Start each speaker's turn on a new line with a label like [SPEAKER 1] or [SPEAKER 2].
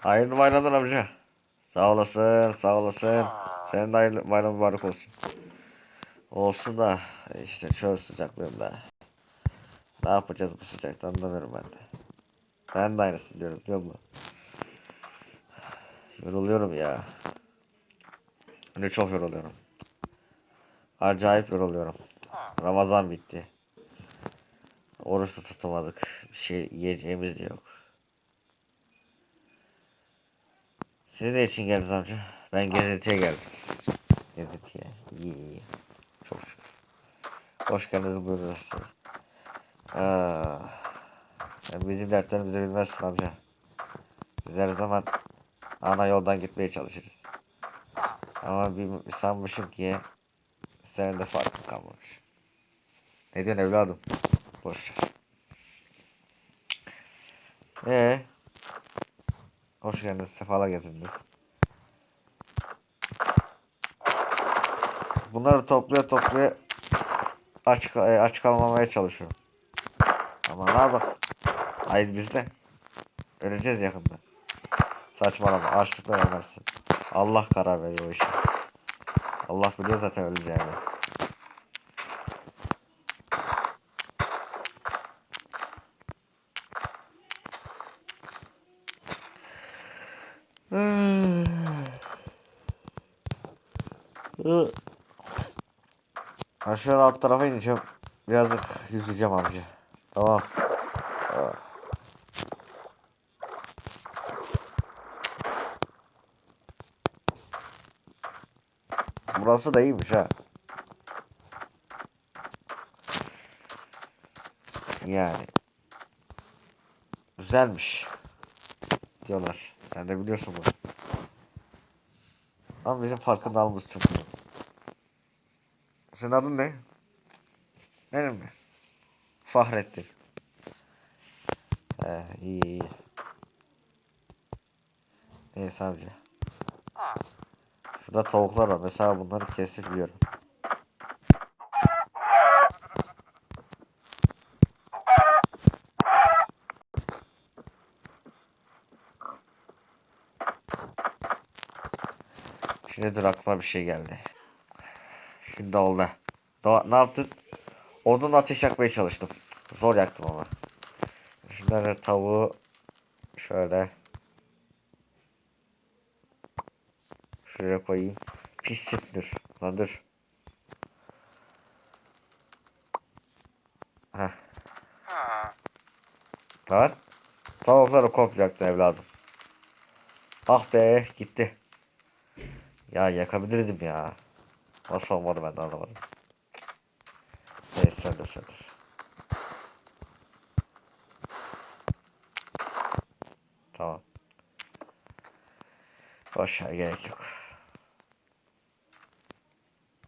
[SPEAKER 1] Hayırlı bayramlar amca. Sağ olasın, sağ olasın. Senin de hayırlı bayram mübarek olsun. Olsun da işte çok sıcaklığında. Ne yapacağız bu sıcakta anlamıyorum ben de. Ben de aynısını diyorum biliyor musun? Yoruluyorum ya. Ne çok yoruluyorum. Acayip yoruluyorum. Ramazan bitti. Oruç da tutamadık. Bir şey yiyeceğimiz de yok. Siz ne için geldiniz amca? Ben gezintiye geldim. Gezintiye. İyi iyi. Çok şükür. Hoş geldiniz buyurunuz. Aa, sen bizim dertlerimizi bilmezsin amca. Biz her zaman ana yoldan gitmeye çalışırız. Ama bir, bir sanmışım ki senin de farkın kalmamış. Ne diyorsun evladım? Boş ver. Ee, hoş geldiniz, sefalar getirdiniz. Bunları topluya topluya aç, e, aç kalmamaya çalışıyorum. Ama ne yapalım? Hayır bizde. Öleceğiz yakında. Saçmalama. Açlıktan ölmezsin. Allah karar veriyor o işe. Allah biliyor zaten öleceğimi. Aşağı alt tarafa ineceğim. Birazcık yüzeceğim amca. Tamam. Burası da iyiymiş ha. Yani. Güzelmiş. Diyorlar. Sen de biliyorsun bunu. Ama bizim farkındalığımız çok iyi. Senin adın ne? Benim mi? Fahrettin. He iyi iyi. Neyse amca. Şurada tavuklar var. Mesela bunları kesip yiyorum. Şimdi dur aklıma bir şey geldi. Şimdi oldu. Da ne yaptın? Odun ateş yakmaya çalıştım. Zor yaktım ama. Şunları tavuğu şöyle şuraya koyayım. Pişsin dur. Lan dur. Heh. Lan. Tavukları komple evladım. Ah be gitti. Ya yakabilirdim ya. Nasıl olmadı ben de anlamadım. Neyse söndür söndür. Tamam. Boş ver gerek yok.